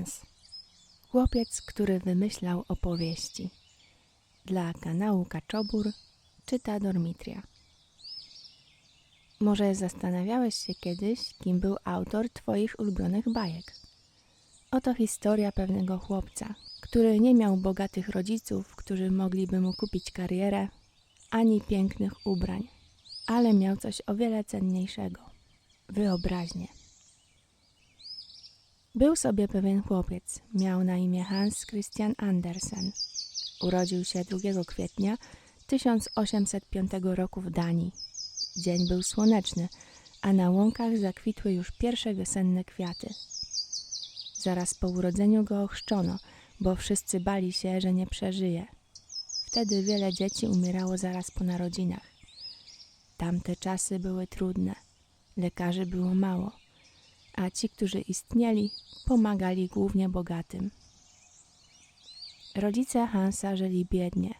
Hans. Chłopiec, który wymyślał opowieści. Dla kanału Kaczobór czyta Dormitria. Może zastanawiałeś się kiedyś, kim był autor Twoich ulubionych bajek? Oto historia pewnego chłopca, który nie miał bogatych rodziców, którzy mogliby mu kupić karierę, ani pięknych ubrań, ale miał coś o wiele cenniejszego wyobraźnię. Był sobie pewien chłopiec, miał na imię Hans Christian Andersen. Urodził się 2 kwietnia 1805 roku w Danii. Dzień był słoneczny, a na łąkach zakwitły już pierwsze wiosenne kwiaty. Zaraz po urodzeniu go ochrzczono, bo wszyscy bali się, że nie przeżyje. Wtedy wiele dzieci umierało zaraz po narodzinach. Tamte czasy były trudne. Lekarzy było mało, a ci, którzy istnieli, pomagali głównie bogatym. Rodzice Hansa żyli biednie.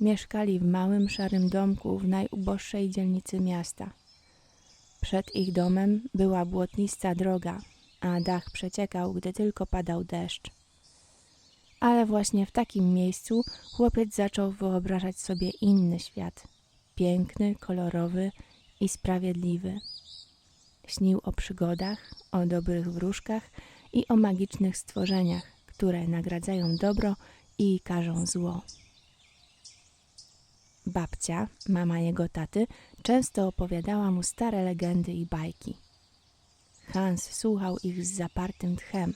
Mieszkali w małym, szarym domku w najuboższej dzielnicy miasta. Przed ich domem była błotnista droga, a dach przeciekał, gdy tylko padał deszcz. Ale właśnie w takim miejscu chłopiec zaczął wyobrażać sobie inny świat piękny, kolorowy i sprawiedliwy. Śnił o przygodach, o dobrych wróżkach i o magicznych stworzeniach, które nagradzają dobro i karzą zło. Babcia, mama jego taty, często opowiadała mu stare legendy i bajki. Hans słuchał ich z zapartym tchem,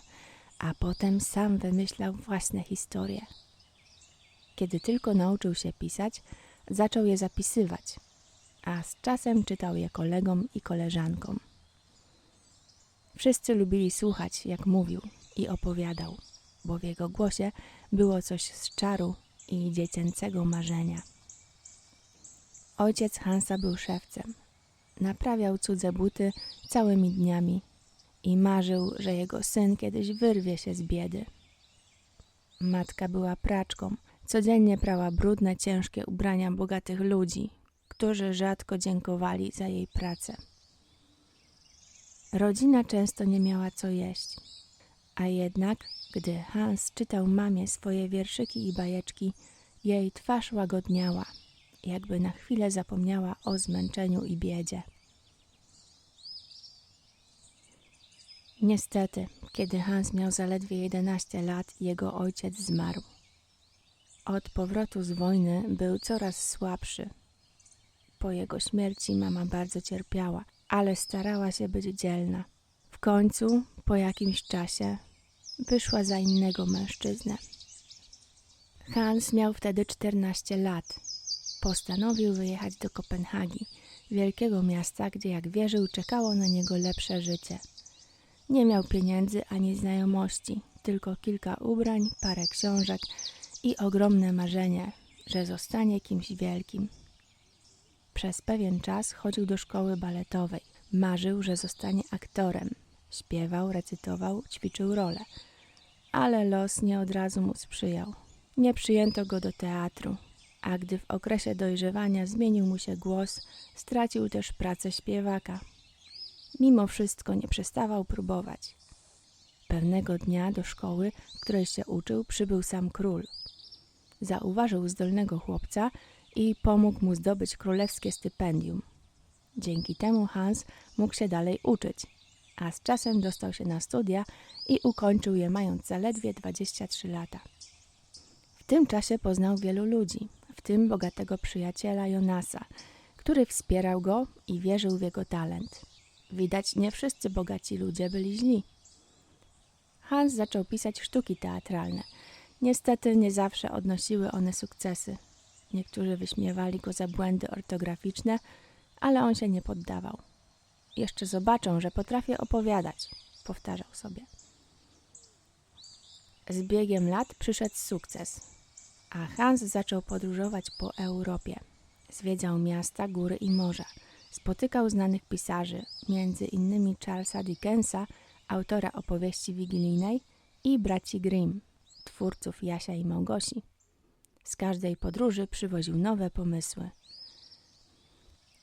a potem sam wymyślał własne historie. Kiedy tylko nauczył się pisać, zaczął je zapisywać, a z czasem czytał je kolegom i koleżankom. Wszyscy lubili słuchać, jak mówił i opowiadał, bo w jego głosie było coś z czaru i dziecięcego marzenia. Ojciec Hansa był szewcem. Naprawiał cudze buty całymi dniami i marzył, że jego syn kiedyś wyrwie się z biedy. Matka była praczką. Codziennie prała brudne, ciężkie ubrania bogatych ludzi, którzy rzadko dziękowali za jej pracę. Rodzina często nie miała co jeść, a jednak, gdy Hans czytał mamie swoje wierszyki i bajeczki, jej twarz łagodniała, jakby na chwilę zapomniała o zmęczeniu i biedzie. Niestety, kiedy Hans miał zaledwie 11 lat, jego ojciec zmarł. Od powrotu z wojny był coraz słabszy. Po jego śmierci mama bardzo cierpiała, ale starała się być dzielna. W końcu, po jakimś czasie, wyszła za innego mężczyznę. Hans miał wtedy 14 lat. Postanowił wyjechać do Kopenhagi, wielkiego miasta, gdzie jak wierzył czekało na niego lepsze życie. Nie miał pieniędzy ani znajomości, tylko kilka ubrań, parę książek i ogromne marzenie, że zostanie kimś wielkim. Przez pewien czas chodził do szkoły baletowej. Marzył, że zostanie aktorem. Śpiewał, recytował, ćwiczył rolę. Ale los nie od razu mu sprzyjał. Nie przyjęto go do teatru, a gdy w okresie dojrzewania zmienił mu się głos, stracił też pracę śpiewaka. Mimo wszystko nie przestawał próbować. Pewnego dnia do szkoły, w której się uczył, przybył sam król. Zauważył zdolnego chłopca i pomógł mu zdobyć królewskie stypendium. Dzięki temu Hans mógł się dalej uczyć, a z czasem dostał się na studia i ukończył je mając zaledwie 23 lata. W tym czasie poznał wielu ludzi, w tym bogatego przyjaciela Jonasa, który wspierał go i wierzył w jego talent. Widać, nie wszyscy bogaci ludzie byli źli. Hans zaczął pisać sztuki teatralne. Niestety nie zawsze odnosiły one sukcesy. Niektórzy wyśmiewali go za błędy ortograficzne, ale on się nie poddawał. Jeszcze zobaczą, że potrafię opowiadać, powtarzał sobie. Z biegiem lat przyszedł sukces, a Hans zaczął podróżować po Europie. Zwiedzał miasta, góry i morza. Spotykał znanych pisarzy, między innymi Charlesa Dickensa, autora opowieści wigilijnej i braci Grimm, twórców Jasia i Małgosi. Z każdej podróży przywoził nowe pomysły.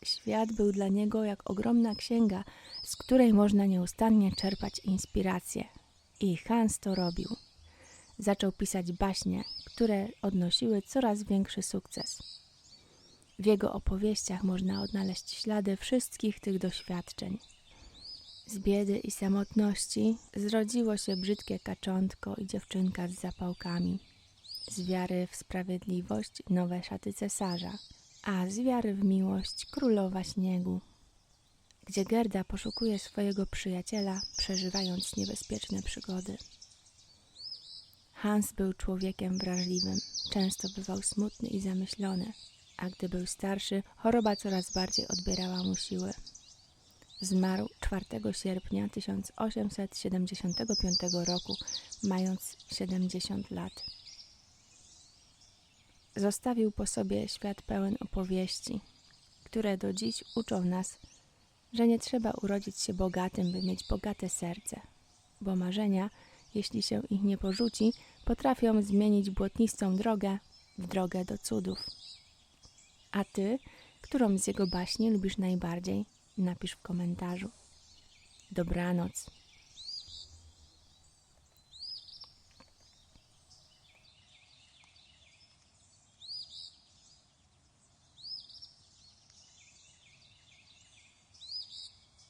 Świat był dla niego jak ogromna księga, z której można nieustannie czerpać inspirację. I Hans to robił. Zaczął pisać baśnie, które odnosiły coraz większy sukces. W jego opowieściach można odnaleźć ślady wszystkich tych doświadczeń. Z biedy i samotności zrodziło się brzydkie kaczątko i dziewczynka z zapałkami. Z wiary w sprawiedliwość nowe szaty cesarza, a z wiary w miłość królowa śniegu. Gdzie Gerda poszukuje swojego przyjaciela, przeżywając niebezpieczne przygody. Hans był człowiekiem wrażliwym, często bywał smutny i zamyślony, a gdy był starszy, choroba coraz bardziej odbierała mu siły. Zmarł 4 sierpnia 1875 roku, mając 70 lat. Zostawił po sobie świat pełen opowieści, które do dziś uczą nas, że nie trzeba urodzić się bogatym, by mieć bogate serce, bo marzenia, jeśli się ich nie porzuci, potrafią zmienić błotnistą drogę w drogę do cudów. A ty, którą z jego baśni lubisz najbardziej? Napisz w komentarzu. Dobranoc.